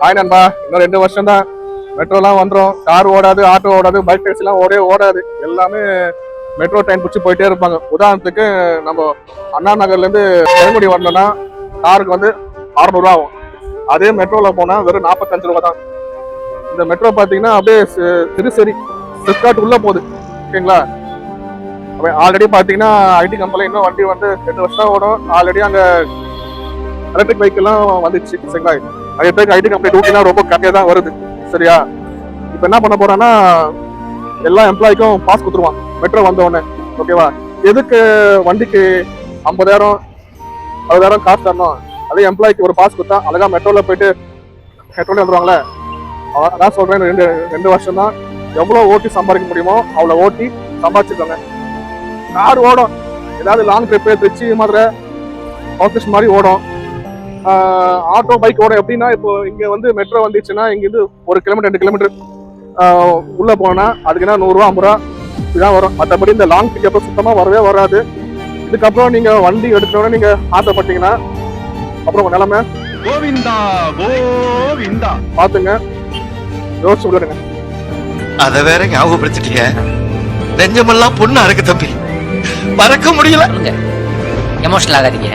Hi நண்பா. இன்னும் ரெண்டு வருஷம் தான் மெட்ரோலாம் வந்துடும் கார் ஓடாது ஆட்டோ ஓடாது பைக் டேக்ஸிலாம் ஒரே ஓடாது. எல்லாமே மெட்ரோ ட்ரெயின் பிடிச்சி போயிட்டே இருப்பாங்க. உதாரணத்துக்கு நம்ம அண்ணா நகர்லேருந்து பெருங்குடி வரணும்னா காருக்கு வந்து அறநூறுவா ஆகும். அதே மெட்ரோவில் போனால் வெறும் நாற்பத்தஞ்சு ரூபா தான். இந்த மெட்ரோ பார்த்தீங்கன்னா அப்படியே திருச்சேரி சிப்காட் உள்ளே போகுது. ஓகேங்களா? ஆல்ரெடி பார்த்தீங்கன்னா ஐடி கம்பெனியில் இன்னும் வண்டி வந்து ரெண்டு வருஷம் ஓடும். ஆல்ரெடி அங்கே எலக்ட்ரிக் பைக்கெல்லாம் வந்துச்சு சரிங்களா நிறைய பேருக்கு ஐடி கம்பெனி ஊட்டினா ரொம்ப கம்மியாக தான் வருது. சரியா? இப்போ என்ன பண்ண போறான்னா எல்லா எம்ப்ளாய்க்கும் பாஸ் கொடுத்துருவான் மெட்ரோ வந்த உடனே. ஓகேவா எதுக்கு வண்டிக்கு ஐம்பதாயிரம் அறுபதாயிரம் காசு தரணும்? அதே எம்ப்ளாய்க்கு ஒரு பாஸ் கொடுத்தா அழகாக மெட்ரோவில் போயிட்டு மெட்ரோல வந்துருவாங்களே? அதான் அதான் சொல்றேன் ரெண்டு ரெண்டு வருஷம் தான் எவ்வளோ ஓட்டி சம்பாதிக்க முடியுமோ அவ்வளோ ஓட்டி சம்பாதிச்சுக்கோங்க கார் ஓடும். ஏதாவது long trip Trichy Madurai office மாதிரி ஓடும். ஆட்டோ பைக் ஓடும் எப்படின்னா இப்போ இங்க வந்து மெட்ரோ வந்துச்சுன்னா இங்கிருந்து ஒரு கிலோமீட்டர் ரெண்டு கிலோமீட்டர் உள்ள போனா அதுக்கு என்ன நூறுரூவா ஐம்பது ரூபா இதுதான் வரும். மற்றபடி இந்த லாங் பிக்கப் சுத்தமா வரவே வராது. இதுக்கப்புறம் நீங்க வண்டி எடுக்கணும்னு நீங்க ஆசைப்பட்டீங்கன்னா அப்புறம் நிலைமை கோவிந்தா கோவிந்தா. பார்த்துங்க. யோசிச்சு விடுங்க அத வேற ஞாபகப்படுத்திட்டீங்க. நெஞ்சமெல்லாம் பொண்ணா இருக்கு தம்பி. மறக்க முடியல. எமோஷனல் ஆகாதீங்க.